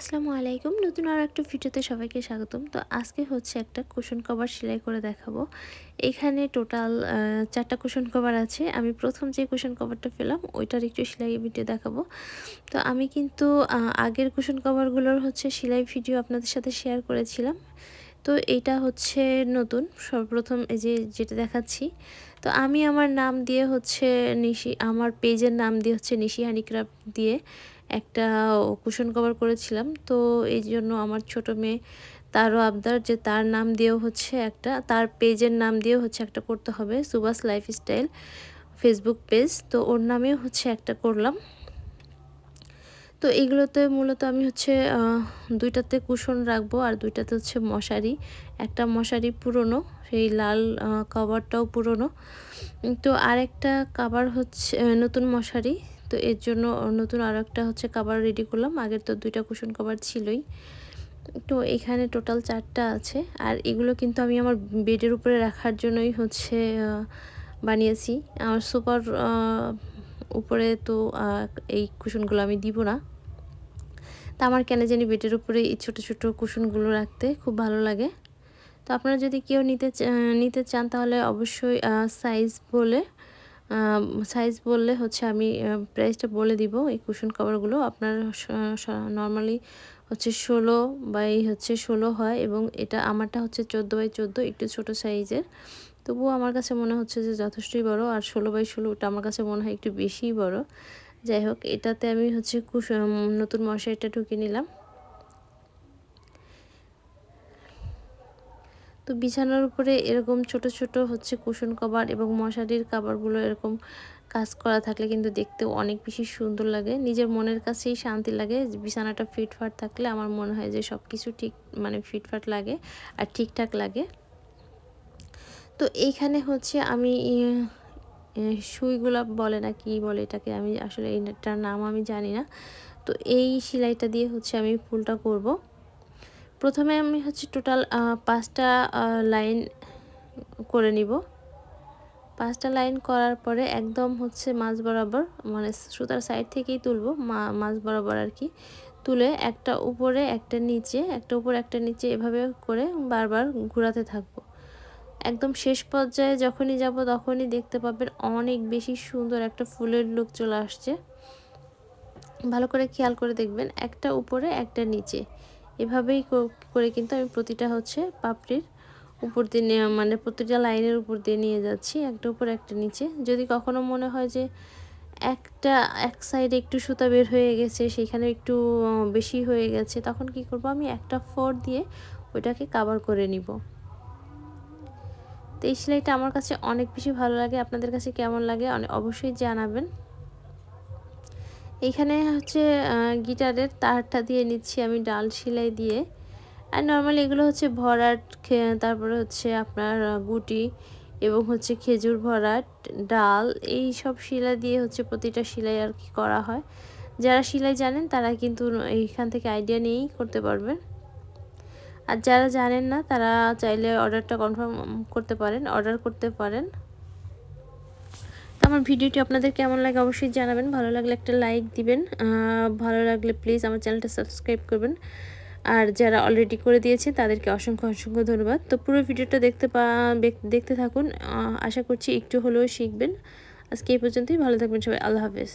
আসসালামু আলাইকুম। নতুন আর একটা ভিডিওতে সবাইকে স্বাগতম। তো আজকে হচ্ছে একটা কুশন কভার সেলাই করে দেখাবো। এখানে টোটাল চারটা কুশন কভার আছে। আমি প্রথম যে কুশন কভারটা পেলাম, ওইটার একটু সেলাই ভিডিও দেখাবো। তো আমি কিন্তু আগের কুশন কভারগুলোর হচ্ছে সেলাই ভিডিও আপনাদের সাথে শেয়ার করেছিলাম। তো এটা হচ্ছে নতুন। সর্বপ্রথম এই যে যেটা দেখাচ্ছি। তো আমি আমার নাম দিয়ে হচ্ছে নিশি, আমার পেজের নাম দিয়ে হচ্ছে নিশি হানিক্রাফ্ট দিয়ে একটা কুশন কভার করেছিলাম। তো এই জন্য আমার ছোট মেয়ে তারও আবদার যে তার নাম দিয়েও হচ্ছে একটা, তার পেজের নাম দিয়েও হচ্ছে একটা করতে হবে সুবাস লাইফস্টাইল ফেসবুক পেজ তো ওর নামেও হচ্ছে একটা করলাম। তো এইগুলোতে মূলত আমি হচ্ছে দুইটাতে কুশন রাখব আর দুইটাতে হচ্ছে মশারি। একটা মশারি পুরনো, সেই লাল কভারটাও পুরনো। তো আরেকটা কাবার হচ্ছে নতুন মশারি। তো এর জন্য নতুন আর একটা হচ্ছে কাবার রেডি করলাম। আগের তো দুইটা কুশন কভার ছিলই। তো এখানে টোটাল চারটা আছে। আর এগুলো কিন্তু আমি আমার বেডের উপরে রাখার জন্যই হচ্ছে বানিয়েছি। আমার সুপার উপরে তো এই কুশনগুলো আমি দিব না। তা আমার কেন জানি বেডের উপরে এই ছোটো ছোটো কুশনগুলো রাখতে খুব ভালো লাগে। তো আপনারা যদি কেউ নিতে নিতে চান তাহলে অবশ্যই সাইজ বলে সাইজ বললে হচ্ছে আমি প্রাইসটা বলে দিব এই কুশন কভারগুলো আপনার নর্মালি হচ্ছে ষোলো বাই হচ্ছে ষোলো হয় এবং এটা আমারটা হচ্ছে চোদ্দ বাই চোদ্দ, একটু ছোট সাইজের তবুও আমার কাছে মনে হচ্ছে যে যথেষ্টই বড় আর ষোলো বাই ষোলো ওটা আমার কাছে মনে হয় একটু বেশিই বড়। যাই হোক, এটাতে আমি হচ্ছে নতুন মশারিটা ঢুকে নিলাম। তো বিছানার উপরে এরকম ছোট ছোট হচ্ছে কুশন কভার এবং মশারির কাভারগুলো এরকম কাজ করা থাকলে কিন্তু দেখতে অনেক বেশি সুন্দর লাগে। নিজের মনের কাছেই শান্তি লাগে। বিছানাটা ফিটফাট থাকলে আমার মনে হয় যে সব কিছু ঠিক মানে ফিটফাট লাগে আর ঠিকঠাক লাগে। তো এইখানে হচ্ছে আমি সুই গোলাপ বলে না কি বলে এটাকে আমি আসলে এইটার নাম আমি জানি না। তো এই সেলাইটা দিয়ে হচ্ছে আমি ফুলটা করব। প্রথমে আমি হচ্ছে টোটাল পাঁচটা লাইন করে নিব। পাঁচটা লাইন করার পরে একদম হচ্ছে মাছ বরাবর মানে সুতার সাইড থেকেই তুলবো মাছ বরাবর আর কি। তুলে একটা উপরে, একটা নিচে, একটা উপরে, একটা নিচে এভাবে করে বারবার ঘোরাতে থাকব। একদম শেষ পর্যায়ে যখনই যাব তখনই দেখতে পাবেন অনেক বেশি সুন্দর একটা ফুলের লুক চলে আসছে। ভালো করে খেয়াল করে দেখবেন, একটা উপরে, একটা নিচে। এভাবেই করে কিন্তু আমি প্রতিটা হচ্ছে পাপড়ির উপর দিয়ে মানে প্রতিটা লাইনের উপর দিয়ে নিয়ে যাচ্ছি, একটা উপর একটা নিচে। যদি কখনো মনে হয় যে একটা, এক সাইডে একটু সুতা বের হয়ে গেছে সেখানে একটু বেশি হয়ে গেছে, তখন কি করব? আমি একটা ফোর দিয়ে ওইটাকে কাভার করে নিব। তো এই সেলাইটা আমার কাছে অনেক বেশি ভালো লাগে। আপনাদের কাছে কেমন লাগে? অনেক অবশ্যই জানাবেন। এখানে হচ্ছে গিটারের তারটা দিয়ে নিচ্ছি আমি ডাল সেলাই দিয়ে। আর নর্মালি এগুলো হচ্ছে ভরাট তারপরে হচ্ছে আপনার গুটি এবং হচ্ছে খেজুর ভরাট, ডাল এই সব শিলা দিয়ে হচ্ছে প্রতিটা সেলাই আর কি করা হয়। যারা সেলাই জানেন তারা কিন্তু এইখান থেকে আইডিয়া নিয়েই করতে পারবেন। আর যারা জানেন না তারা চাইলে অর্ডারটা কনফার্ম করতে পারেন, অর্ডার করতে পারেন। তো আমার ভিডিওটি আপনাদের কেমন লাগে অবশ্যই জানাবেন। ভালো লাগলে একটা লাইক দিবেন। ভালো লাগলে প্লিজ আমার চ্যানেলটা সাবস্ক্রাইব করবেন। আর যারা অলরেডি করে দিয়েছে, তাদেরকে অসংখ্য অসংখ্য ধন্যবাদ। তো পুরো ভিডিওটা দেখতে পা দেখতে থাকুন। আশা করছি একটু হলেও শিখবেন। আজকে এই পর্যন্তই। ভালো থাকবেন সবাই। আল্লাহ হাফেজ।